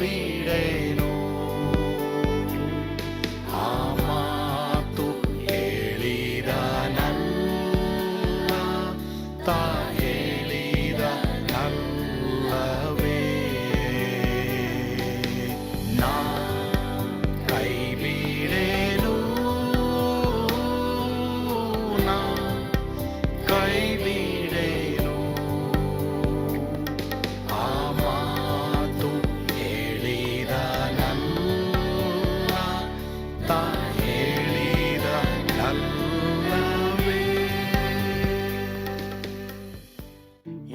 ಬಿಡೇನು ಆ ಮಾತು ಹೇಳಿದ ನನ್ನ ತಾ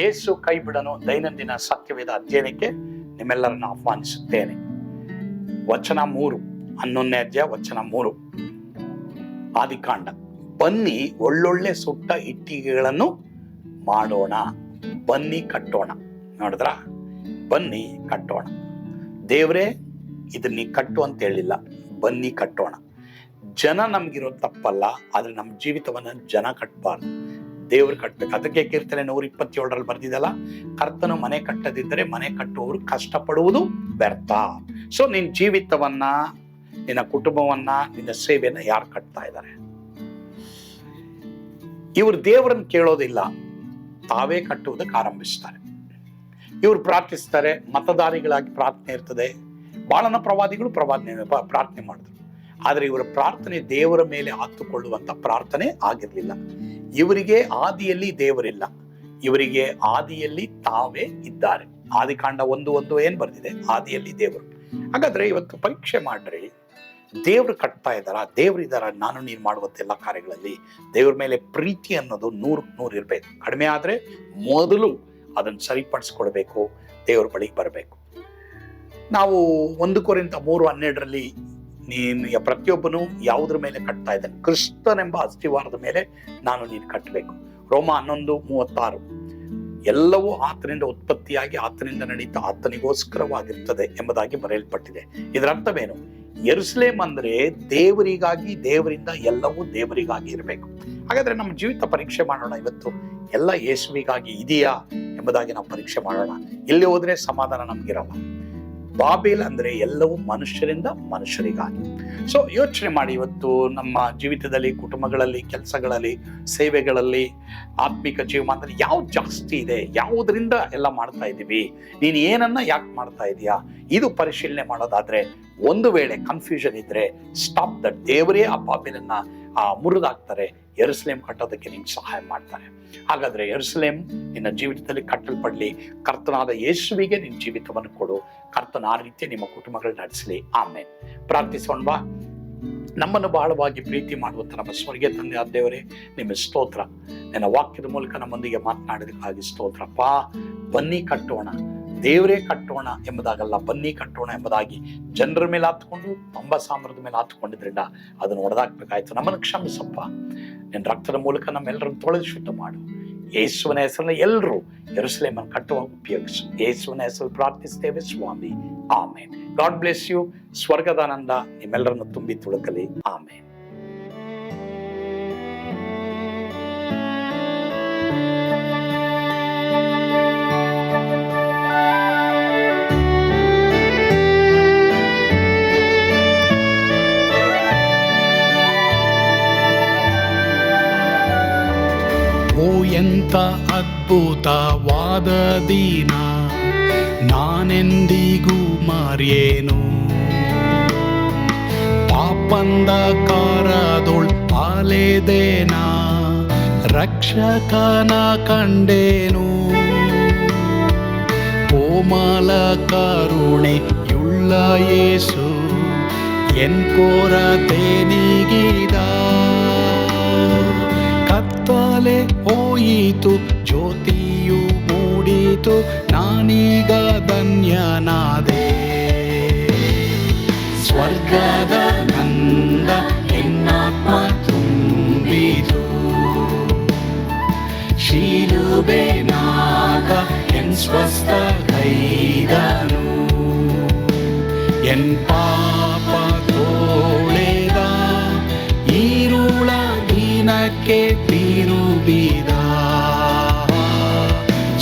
ಯೇಸು ಕೈ ಬಿಡನು ದೈನಂದಿನ ಸತ್ಯವೇದ ಅಧ್ಯಯನಕ್ಕೆ ನಿಮ್ಮೆಲ್ಲರನ್ನು ಆಹ್ವಾನಿಸುತ್ತೇನೆ. ವಚನ ಮೂರು, ಹನ್ನೊಂದನೇ ಅಧ್ಯಾಯ ವಚನ ಮೂರು. ಆದಿಕಾಂಡ. ಬನ್ನಿ ಒಳ್ಳೊಳ್ಳೆ ಸುಟ್ಟ ಇಟ್ಟಿಗೆಗಳನ್ನು ಮಾಡೋಣ. ಬನ್ನಿ ಕಟ್ಟೋಣ. ನೋಡಿದ್ರ? ಬನ್ನಿ ಕಟ್ಟೋಣ. ದೇವ್ರೇ, ಇದನ್ನ ಕಟ್ಟು ಅಂತ ಹೇಳಿಲ್ಲ. ಬನ್ನಿ ಕಟ್ಟೋಣ. ಜನ ನಮ್ಗಿರೋ ತಪ್ಪಲ್ಲ, ಆದ್ರೆ ನಮ್ಮ ಜೀವಿತವನ್ನ ಜನ ಕಟ್ಟಬಾರ್ದು ದೇವ್ರು ಕಟ್ಟಬೇಕು ಅದಕ್ಕೆ ಕೀರ್ತನೆ ನೂರ ಇಪ್ಪತ್ತೇಳರಲ್ಲಿ ಬರ್ದಿದಲ್ಲ, ಕರ್ತನು ಮನೆ ಕಟ್ಟದಿದ್ದರೆ ಮನೆ ಕಟ್ಟುವವರು ಕಷ್ಟಪಡುವುದು ವ್ಯರ್ಥ. ಸೊ ನಿನ್ನ ಜೀವಿತವನ್ನ, ನಿನ್ನ ಕುಟುಂಬವನ್ನ, ನಿನ್ನ ಸೇವೆಯನ್ನ ಯಾರು ಕಟ್ತಾ ಇದ್ದಾರೆ? ಇವರು ದೇವರನ್ನು ಕೇಳೋದಿಲ್ಲ. ತಾವೇ ಕಟ್ಟುವುದಕ್ಕೆ ಆರಂಭಿಸ್ತಾರೆ. ಇವರು ಪ್ರಾರ್ಥಿಸ್ತಾರೆ, ಮತದಾರಿಗಳಾಗಿ ಪ್ರಾರ್ಥನೆ ಇರ್ತದೆ. ಬಾಳನ ಪ್ರವಾದಿಗಳು ಪ್ರವಾದನೆ, ಪ್ರಾರ್ಥನೆ ಮಾಡಿದ್ರು. ಆದರೆ ಇವರ ಪ್ರಾರ್ಥನೆ ದೇವರ ಮೇಲೆ ಹತ್ತುಕೊಳ್ಳುವಂಥ ಪ್ರಾರ್ಥನೆ ಆಗಿರಲಿಲ್ಲ. ಇವರಿಗೆ ಆದಿಯಲ್ಲಿ ದೇವರಿಲ್ಲ. ಇವರಿಗೆ ಆದಿಯಲ್ಲಿ ತಾವೇ ಇದ್ದಾರೆ. ಆದಿಕಾಂಡ ಒಂದು ಒಂದು ಏನ್ ಬರ್ತಿದೆ ಆದಿಯಲ್ಲಿ ದೇವರು. ಹಾಗಾದ್ರೆ ಇವತ್ತು ಪರೀಕ್ಷೆ ಮಾಡ್ರಿ. ದೇವ್ರು ಕಟ್ತಾ ಇದ್ದಾರ? ದೇವ್ರ ಇದ್ದಾರ? ನಾನು ನೀನು ಮಾಡುವಂತ ಎಲ್ಲ ಕಾರ್ಯಗಳಲ್ಲಿ ದೇವ್ರ ಮೇಲೆ ಪ್ರೀತಿ ಅನ್ನೋದು ನೂರಕ್ಕೆ ನೂರು ಇರಬೇಕು. ಕಡಿಮೆ ಆದ್ರೆ ಮೊದಲು ಅದನ್ನು ಸರಿಪಡಿಸ್ಕೊಡ್ಬೇಕು. ದೇವ್ರ ಬಳಿಗೆ ಬರಬೇಕು. ನಾವು ಒಂದು ಕೊರಿಂದ ಮೂರು ಹನ್ನೆರಡರಲ್ಲಿ ನೀನು ಪ್ರತಿಯೊಬ್ಬನು ಯಾವುದ್ರ ಮೇಲೆ ಕಟ್ತಾ ಇದ್ದಾನೆ? ಕ್ರಿಸ್ತನೆಂಬ ಅಸ್ತಿವಾರದ ಮೇಲೆ ನಾನು ನೀನು ಕಟ್ಟಬೇಕು. ರೋಮ ಹನ್ನೊಂದು ಮೂವತ್ತಾರು. ಎಲ್ಲವೂ ಆತನಿಂದ ಉತ್ಪತ್ತಿಯಾಗಿ ಆತನಿಂದ ನಡೀತಾ ಆತನಿಗೋಸ್ಕರವಾಗಿರ್ತದೆ ಎಂಬುದಾಗಿ ಬರೆಯಲ್ಪಟ್ಟಿದೆ. ಇದರ ಅರ್ಥವೇನು? ಎರುಸಲೇಮ್ ಅಂದ್ರೆ ದೇವರಿಗಾಗಿ, ದೇವರಿಂದ ಎಲ್ಲವೂ ದೇವರಿಗಾಗಿ ಇರಬೇಕು. ಹಾಗಾದ್ರೆ ನಮ್ಮ ಜೀವಿತ ಪರೀಕ್ಷೆ ಮಾಡೋಣ ಇವತ್ತು. ಎಲ್ಲ ಯೇಸುವಿಗಾಗಿ ಇದೆಯಾ ಎಂಬುದಾಗಿ ನಾವು ಪರೀಕ್ಷೆ ಮಾಡೋಣ. ಇಲ್ಲಿ ಹೋದ್ರೆ ಸಮಾಧಾನ ನಮ್ಗಿರಲ್ಲ. ಬಾಬೇಲ್ ಅಂದ್ರೆ ಎಲ್ಲವೂ ಮನುಷ್ಯರಿಂದ ಮನುಷ್ಯರಿಗಾಗಿ. ಸೊ ಯೋಚನೆ ಮಾಡಿ ಇವತ್ತು ನಮ್ಮ ಜೀವಿತದಲ್ಲಿ, ಕುಟುಂಬಗಳಲ್ಲಿ, ಕೆಲಸಗಳಲ್ಲಿ, ಸೇವೆಗಳಲ್ಲಿ, ಆತ್ಮಿಕ ಜೀವಮಾನದಲ್ಲಿ ಯಾವ್ದು ಜಾಸ್ತಿ ಇದೆ, ಯಾವುದರಿಂದ ಎಲ್ಲ ಮಾಡ್ತಾ ಇದ್ದೀವಿ, ನೀನು ಏನನ್ನ ಯಾಕೆ ಮಾಡ್ತಾ ಇದೀಯಾ, ಇದು ಪರಿಶೀಲನೆ ಮಾಡೋದಾದ್ರೆ ಒಂದು ವೇಳೆ ಕನ್ಫ್ಯೂಷನ್ ಇದ್ರೆ ಸ್ಟಾಪ್ ದಟ್ ದೇವರೇ ಆ ಬಾಬಿಲನ್ನ, ಆ ಮುರಿದಾಕ್ತಾರೆ. ಎರುಸಲೇಮ್ ಕಟ್ಟೋದಕ್ಕೆ ನಿಮ್ಗೆ ಸಹಾಯ ಮಾಡ್ತಾರೆ ಹಾಗಾದ್ರೆ ಎರಸ್ಲೇಮ್ ನಿನ್ನ ಜೀವಿತದಲ್ಲಿ ಕಟ್ಟಲ್ಪಡ್ಲಿ. ಕರ್ತನಾದ ಯೇಸುವಿಗೆ ನಿನ್ನ ಜೀವಿತವನ್ನು ಕೊಡು. ಕರ್ತನ ಆ ರೀತಿ ನಿಮ್ಮ ಕುಟುಂಬಗಳು ನಡೆಸಲಿ. ಆಮೇಲೆ ಪ್ರಾರ್ಥಿಸೋಣ ಬಾ. ನಮ್ಮನ್ನು ಬಹಳವಾಗಿ ಪ್ರೀತಿ ಮಾಡುವಂತ ನಮ್ಮ ಸ್ವರ್ಗೀಯ ತಂದೆ ಆದ ದೇವರೇ ನಿಮ್ಮ ಸ್ತೋತ್ರ. ನಿನ್ನ ವಾಕ್ಯದ ಮೂಲಕ ನಮ್ಮೊಂದಿಗೆ ಮಾತನಾಡೋದಕ್ಕಾಗಿ ಸ್ತೋತ್ರಪ್ಪ. ಬನ್ನಿ ಕಟ್ಟೋಣ. ದೇವರೇ ಕಟ್ಟೋಣ ಎಂಬುದಾಗಲ್ಲ, ಬನ್ನಿ ಕಟ್ಟೋಣ ಎಂಬುದಾಗಿ ಜನರ ಮೇಲೆ ಹತ್ಕೊಂಡು ಅಂಬ ಸಾಮ್ರದ ಮೇಲೆ ಹತ್ಕೊಂಡಿದ್ರಿಂದ ಅದನ್ನು ಹೊಡೆದಾಕ್ಬೇಕಾಯ್ತು ನಮ್ಮನ್ನು ಕ್ಷಮಿಸಪ್ಪ. ನಿನ್ನ ರಕ್ತದ ಮೂಲಕ ನಮ್ಮೆಲ್ಲರನ್ನು ತೊಳೆದು ಶುದ್ಧ ಮಾಡು. ಯೇಸುವನ ಹೆಸರನ್ನ ಎಲ್ಲರೂ ಎರಸಲೇಮನ್ನು ಕಟ್ಟುವಾಗ ಉಪಯೋಗಿಸು. ಯೇಸುವನ ಹೆಸರು ಪ್ರಾರ್ಥಿಸ್ತೇವೆ ಸ್ವಾಮಿ. ಆಮೇನ್. God bless you. ಸ್ವರ್ಗದಾನಂದ ನಿಮ್ಮೆಲ್ಲರನ್ನು ತುಂಬಿ ತುಳುಕಲಿ. ಆಮೇನ್. ಎಂತ ಅದ್ಭುತವಾದ ದಿನ ನಾನೆಂದಿಗೂ ಮರೆಯೇನು ಪಾಪಂದ ಕಾರದೊಳ್ ಪಾಲೆದೇನ ರಕ್ಷಕನ ಕಂಡೇನು ಕೋಮಲ ಕರುಣೆಯುಳ್ಳ ಯೇಸು ಎನ್ ಕೊರತೆ ನೀಗಿದ ಕತ್ತಲೆ ಹೋಯಿತು ಜ್ಯೋತಿಯು ಮೂಡಿತು ನಾನೀಗ ಧನ್ಯನಾದೆ ಸ್ವರ್ಗದ ನಂದ ಎನ್ನಾತ್ಮ ತುಂಬಿತು ಶಿಲುಬೆನಾಗ ಎನ್ ಸ್ವಸ್ಥ ಕೈದನು ಎನ್ ಪಾಪ ತೋಳೆದ ಈರುಳ ದಿನಕ್ಕೆ ತಿರುಗಿದ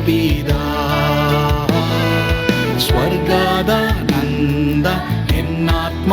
ತಿರುಬಿದ ಸ್ವರ್ಗದ ನಂದ ಎನ್ನಾತ್ಮ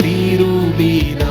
be the